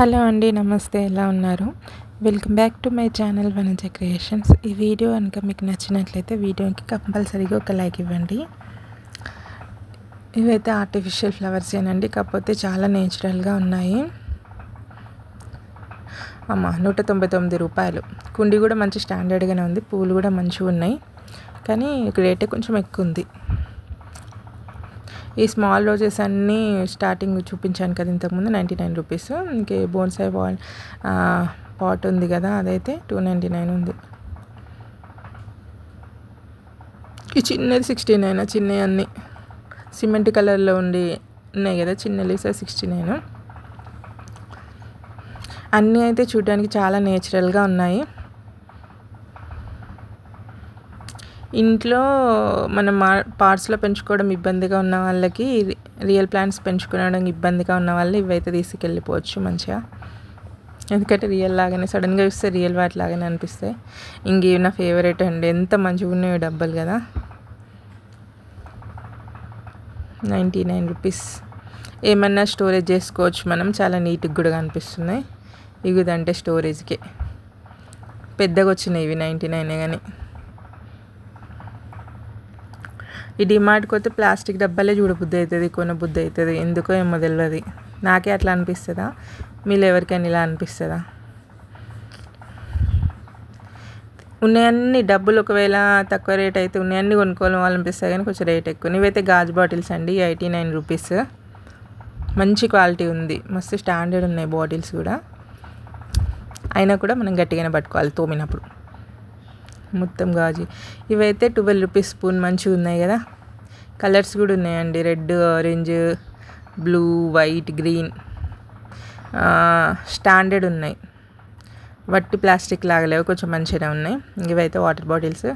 Hello అండి నమస్తే. ఎలా ఉన్నారు? Welcome back to my channel Vanaja creations. ఈ వీడియో కనుక మీకు నచ్చినట్లయితే వీడియోకి కంపల్సరీగా ఒక లైక్ ఇవ్వండి. ఇవైతే ఆర్టిఫిషియల్ ఫ్లవర్స్ ఏనండి. కాకపోతే చాలా నేచురల్గా ఉన్నాయి. అమ్మ నూట తొంభై తొమ్మిది రూపాయలు. కుండి కూడా మంచి స్టాండర్డ్గానే ఉంది. పూలు కూడా మంచిగా ఉన్నాయి కానీ రేటే కొంచెం ఎక్కువ ఉంది. ఈ స్మాల్ రోజెస్ అన్నీ స్టార్టింగ్ చూపించాను కదా ఇంతకుముందు నైంటీ నైన్ రూపీస్. ఇంకే బోన్సాయి బాల్ పాట్ ఉంది కదా అదైతే టూ నైంటీ నైన్ ఉంది. ఈ చిన్నది సిక్స్టీ నైన్ చిన్నవి అన్నీ. సిమెంట్ కలర్లో ఉండి ఉన్నాయి కదా చిన్న లీస సిక్స్టీ నైన్. అన్నీ అయితే చూడడానికి చాలా నేచురల్గా ఉన్నాయి. ఇంట్లో మనం మా పార్ట్స్లో పెంచుకోవడం ఇబ్బందిగా ఉన్న వాళ్ళకి రియల్ ప్లాంట్స్ పెంచుకోవడం ఇబ్బందిగా ఉన్న వాళ్ళు ఇవైతే తీసుకెళ్ళిపోవచ్చు మంచిగా. ఎందుకంటే రియల్ లాగానే సడన్గా చూస్తే రియల్ వాటి లాగానే అనిపిస్తాయి. ఇంకేవి నా ఫేవరెట్ అండి? ఎంత మంచిగా ఉన్నాయో డబ్బులు కదా. Ninety nine rupees. ఏమన్నా స్టోరేజ్ చేసుకోవచ్చు మనం. చాలా నీట్గా కూడా కనిపిస్తున్నాయి. ఇగుదంటే స్టోరేజ్కి పెద్దగా వచ్చినాయి ఇవి నైంటీ నైనే కానీ ఈ డిమార్ట్కి వస్తే ప్లాస్టిక్ డబ్బాలే చూడబుద్ధి అవుతుంది కొన బుద్ధి అవుతుంది. ఎందుకో ఏమో తెలియదు నాకే అట్లా అనిపిస్తుందా? మీరు ఎవరికైనా ఇలా అనిపిస్తుందా? ఉన్నాయన్ని డబ్బులు ఒకవేళ తక్కువ రేట్ అయితే ఉన్నాయన్ని కొనుక్కోవాలనిపిస్తాయి కానీ కొంచెం రేట్ ఎక్కువ. నీవైతే గాజు బాటిల్స్ అండి ఎయిటీ నైన్ రూపీస్. మంచి క్వాలిటీ ఉంది. మస్తు స్టాండర్డ్ ఉన్నాయి బాటిల్స్ కూడా. అయినా కూడా మనం గట్టిగానే పట్టుకోవాలి తోమినప్పుడు. మొత్తం గాజు. ఇవైతే ట్వెల్వ్ రూపీస్ స్పూన్ మంచిగా ఉన్నాయి కదా. కలర్స్ కూడా ఉన్నాయండి. Red orange blue white green. Standard ఉన్నాయి. వట్టి ప్లాస్టిక్ లాగలేవు కొంచెం మంచిగా ఉన్నాయి. ఇవైతే వాటర్ బాటిల్స్.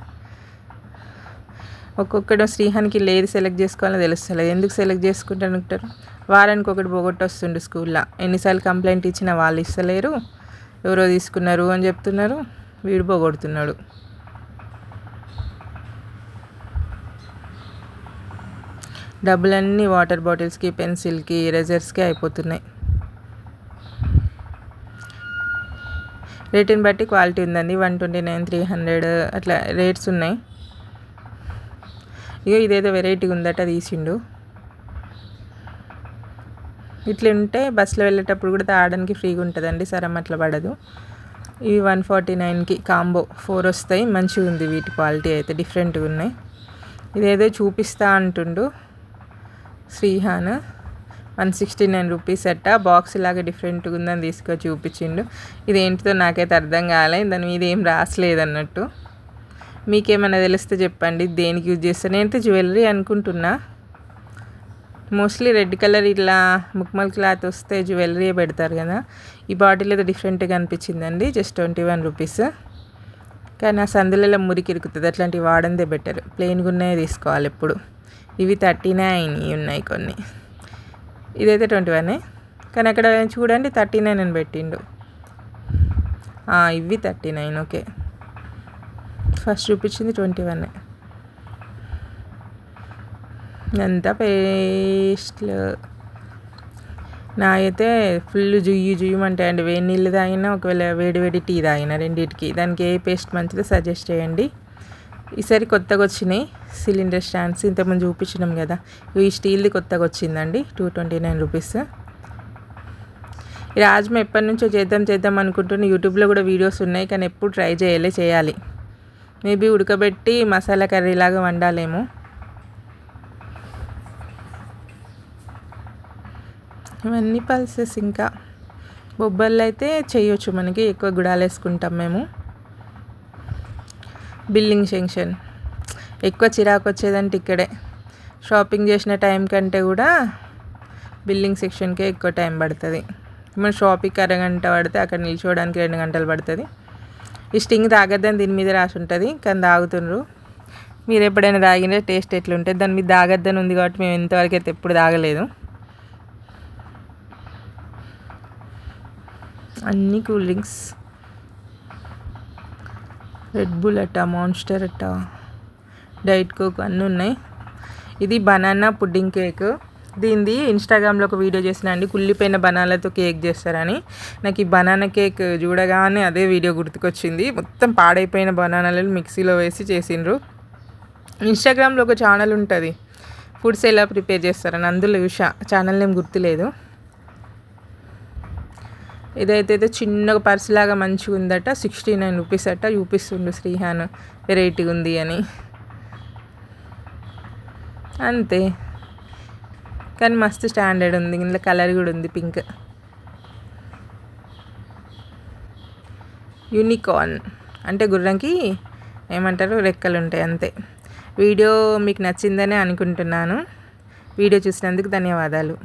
ఒక్కొక్కడు శ్రీహానికి లేదు సెలెక్ట్ చేసుకోవాలో తెలుస్తలేదు. ఎందుకు సెలెక్ట్ చేసుకుంటాను అనుకుంటారు వారానికి ఒకటి పోగొట్టు వస్తుండు స్కూల్లో. ఎన్నిసార్లు కంప్లైంట్ ఇచ్చినా వాళ్ళు ఇస్తలేరు. ఎవరో తీసుకున్నారు అని చెప్తున్నారు. వీడు పోగొడుతున్నాడు. డబ్బులన్నీ వాటర్ బాటిల్స్కి పెన్సిల్కి ఎరేజర్స్కి అయిపోతున్నాయి. రేటుని బట్టి క్వాలిటీ ఉందండి. One twenty nine three hundred అట్లా రేట్స్ ఉన్నాయి. ఇక ఇదేదో వెరైటీగా ఉందట తీసిండు. ఇట్లా ఉంటే బస్సులో వెళ్ళేటప్పుడు కూడా తాగడానికి ఫ్రీగా ఉంటుందండి. సరం అట్లా పడదు. ఇవి వన్ ఫార్టీ నైన్కి కాంబో. ఫోర్ వస్తాయి. మంచిగా ఉంది వీటి క్వాలిటీ అయితే డిఫరెంట్గా ఉన్నాయి. ఇదేదో చూపిస్తా అంటుండు. Srihan? One sixty nine rupees అట్ట. బాక్స్ లాగా డిఫరెంట్గా ఉందని తీసుకొని చూపించిండు. ఇది ఏంటిదో నాకైతే అర్థం కాలే. దాని మీద ఏం రాసలేదు అన్నట్టు. మీకేమైనా తెలిస్తే చెప్పండి. దేనికి యూజ్ చేస్తాను నేనైతే జ్యువెలరీ అనుకుంటున్నా. మోస్ట్లీ రెడ్ కలర్ ఇట్లా ముక్మల్ క్లాత్ వస్తే జ్యువెలరీ పెడతారు కదా. ఈ బాటిల్ ఏదో డిఫరెంట్గా అనిపించిందండి జస్ట్ ట్వంటీ వన్ రూపీస్. కానీ ఆ సందులలో మురికి ఇరుకుతుంది. అట్లాంటివి వాడందే బెటర్. ప్లెయిన్గా ఉన్నాయే తీసుకోవాలి ఎప్పుడు. ఇవి థర్టీ నైన్ ఉన్నాయి కొన్ని. ఇదైతే ట్వంటీ వన్ కానీ అక్కడ చూడండి థర్టీ నైన్ అని పెట్టిండు. ఇవి థర్టీ నైన్ ఓకే. ఫస్ట్ చూపించింది ట్వంటీ వన్ ఎంత పేస్ట్లు నా అయితే ఫుల్ జుయ్యి జుయ్యమంటాయండి వేడి నీళ్ళు తాగినా ఒకవేళ వేడి వేడి టీ తాగినా రెండింటికి. దానికి ఏ పేస్ట్ మంచిదో సజెస్ట్ చేయండి. ఈసారి కొత్తగా వచ్చినాయి సిలిండర్ స్టాండ్స్. ఇంతకుముందు చూపించినాం కదా. ఈ స్టీల్ది కొత్తగా వచ్చిందండి. టూ ట్వంటీ నైన్ రూపీస్ ఈ రాజ్మా ఎప్పటి నుంచో చేద్దాం చేద్దాం అనుకుంటున్న యూట్యూబ్లో కూడా వీడియోస్ ఉన్నాయి. కానీ ఎప్పుడు ట్రై చేయలే చేయాలి. మేబీ ఉడకబెట్టి మసాలా కర్రీలాగా వండాలేమో. ఇవన్నీ పల్సెస్ ఇంకా. బొబ్బర్లు అయితే చేయొచ్చు మనకి. ఎక్కువ గుడాలు వేసుకుంటాం మేము. బిల్లింగ్ సెంక్షన్ ఎక్కువ చిరాకు వచ్చేదంటే ఇక్కడే. షాపింగ్ చేసిన టైం కంటే కూడా బిల్లింగ్ సెక్షన్కే ఎక్కువ టైం పడుతుంది. మన షాపింగ్కి అరగంట పడితే అక్కడ నిల్చోవడానికి రెండు గంటలు పడుతుంది. ఈ స్టింగ్ తాగద్దని దీని మీద రాసి ఉంటుంది కానీ తాగుతుండ్రు. మీరు ఎప్పుడైనా తాగిన టేస్ట్ ఎట్లుంటుంది? దాని మీద తాగద్దని ఉంది కాబట్టి మేము ఇంతవరకు అయితే ఎప్పుడు తాగలేదు. అన్ని కూల్ డ్రింక్స్. రెడ్ బుల్ అట్ట మాన్స్టర్ అట్ట డైట్ కోక్ అన్నీ ఉన్నాయి. ఇది బనానా పుడ్డింగ్ కేక్. దీనిది ఇన్స్టాగ్రామ్లో ఒక వీడియో చేసిన అండి కుళ్ళిపోయిన బనానాలతో కేక్ చేస్తారని. నాకు ఈ బనానా కేక్ చూడగానే అదే వీడియో గుర్తుకొచ్చింది. మొత్తం పాడైపోయిన బనానాలను మిక్సీలో వేసి చేసిండ్రు. ఇన్స్టాగ్రామ్లో ఒక ఛానల్ ఉంటుంది ఫుడ్స్ ఎలా ప్రిపేర్ చేస్తారని. అందులో ఉషా ఛానల్ నేమ్ గుర్తులేదు. ఇదైతే చిన్న పర్స్ లాగా మంచిగా ఉందట సిక్స్టీ నైన్ రూపీస్ అట. చూపిస్తుండు శ్రీహాన్. వెరైటీ ఉంది అని. అంతే. కానీ మస్తు స్టాండర్డ్ ఉంది. ఇందులో కలర్ కూడా ఉంది పింక్. యూనికార్న్. అంటే గుర్రంకి ఏమంటారు? రెక్కలు ఉంటాయి అంతే. వీడియో మీకు నచ్చిందనే అనుకుంటున్నాను. వీడియో చూసినందుకు ధన్యవాదాలు.